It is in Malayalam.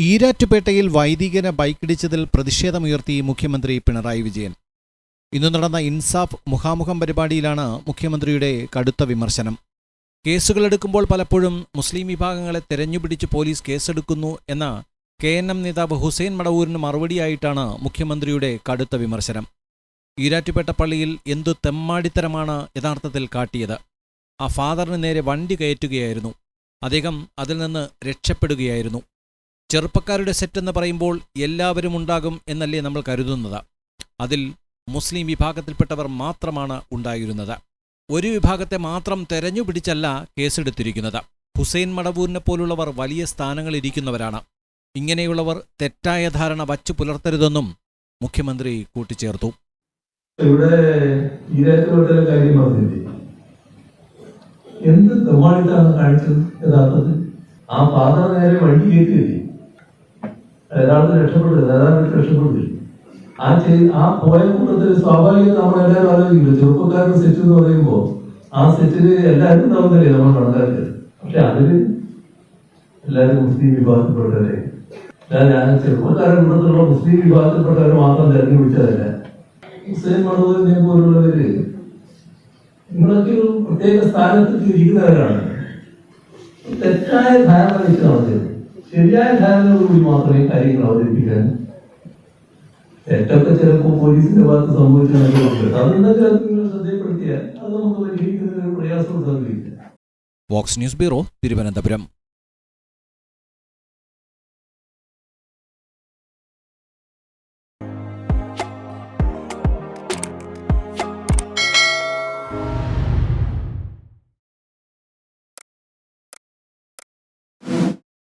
ഈരാറ്റുപേട്ടയിൽ വൈദികനെ ബൈക്കിടിച്ചതിൽ പ്രതിഷേധമുയർത്തി മുഖ്യമന്ത്രി പിണറായി വിജയൻ. ഇന്നു നടന്ന ഇൻസാഫ് മുഖാമുഖം പരിപാടിയിലാണ് മുഖ്യമന്ത്രിയുടെ കടുത്ത വിമർശനം. കേസുകളെടുക്കുമ്പോൾ പലപ്പോഴും മുസ്ലിം വിഭാഗങ്ങളെ തെരഞ്ഞുപിടിച്ച് പോലീസ് കേസെടുക്കുന്നു എന്ന കെ എൻ എം നേതാവ് ഹുസൈൻ മടവൂരിന് മറുപടിയായിട്ടാണ് മുഖ്യമന്ത്രിയുടെ കടുത്ത വിമർശനം. ഈരാറ്റുപേട്ട പള്ളിയിൽ എന്തു തെമ്മാടിത്തരമാണ് യഥാർത്ഥത്തിൽ കാട്ടിയത്. ആ ഫാദറിന് നേരെ വണ്ടി കയറ്റുകയായിരുന്നു. അദ്ദേഹം അതിൽ നിന്ന് രക്ഷപ്പെടുകയായിരുന്നു. ചെറുപ്പക്കാരുടെ സെറ്റ് എന്ന് പറയുമ്പോൾ എല്ലാവരും ഉണ്ടാകും എന്നല്ലേ നമ്മൾ കരുതുന്നത്. അതിൽ മുസ്ലിം വിഭാഗത്തിൽപ്പെട്ടവർ മാത്രമാണ് ഉണ്ടായിരുന്നത്. ഒരു വിഭാഗത്തെ മാത്രം തെരഞ്ഞുപിടിച്ചല്ല കേസെടുത്തിരിക്കുന്നത്. ഹുസൈൻ മടവൂരിനെ പോലുള്ളവർ വലിയ സ്ഥാനങ്ങളിരിക്കുന്നവരാണ് ഇങ്ങനെയുള്ളവർ തെറ്റായ ധാരണ വച്ചു പുലർത്തരുതെന്നും മുഖ്യമന്ത്രി കൂട്ടിച്ചേർത്തു. ഇവിടെ പറഞ്ഞില്ലേ? എന്ത് തെമ്മാടിത്താണ് കാണിച്ചത് യഥാർത്ഥത്തിൽ? ആ പാത നേരെ വഴി കയറ്റിയില്ലേ? യഥാർത്ഥത്തിൽ രക്ഷപ്പെടുക യഥാർത്ഥത്തിൽ രക്ഷപ്പെടില്ല ആ ചെയ് ആ പോയ കൂട്ടത്തിൽ സ്വാഭാവികം നമ്മളെല്ലാവരും ആലോചിക്കില്ല? ചെറുപ്പക്കാരുടെ സെറ്റ് എന്ന് പറയുമ്പോൾ ആ സെറ്റിൽ എല്ലാവരും ഉണ്ടാവുന്നില്ലേ നമ്മൾ കണക്കാക്കിയത് പക്ഷെ അതിൽ എല്ലാവരും മുസ്ലിം വിഭാഗത്തിൽപ്പെട്ടവരെ. ഞാൻ ചെറുപ്പക്കാരുടെ കൂട്ടത്തിലുള്ള മുസ്ലിം വിഭാഗത്തിൽപ്പെട്ടവരെ മാത്രം തിരഞ്ഞു വിളിച്ചതല്ല ഹുസൈൻ മടവൂരിനെ പോലുള്ളവര് നിങ്ങളൊക്കെ ഒരു പ്രത്യേക സ്ഥാനത്ത് ഇരിക്കുന്നവരാണ്. തെറ്റായ ധാരണ വെച്ച് നടത്തിയത്. ശരിയായ ധാരണയോടുകൂടി മാത്രമേ കാര്യങ്ങൾ അവതരിപ്പിക്കാൻ. തെറ്റൊക്കെ ചിലപ്പോൾ പോലീസിന്റെ ഭാഗത്ത് സംഭവിച്ചിട്ടുണ്ട് അത് നിങ്ങൾ ശ്രദ്ധയപ്പെടുത്തിയാൽ അത് നമുക്ക് പരിഹരിക്കുന്നതിന് പ്രയാസം സംഭവിക്കില്ല വോക്സ് ന്യൂസ് ബ്യൂറോ തിരുവനന്തപുരം.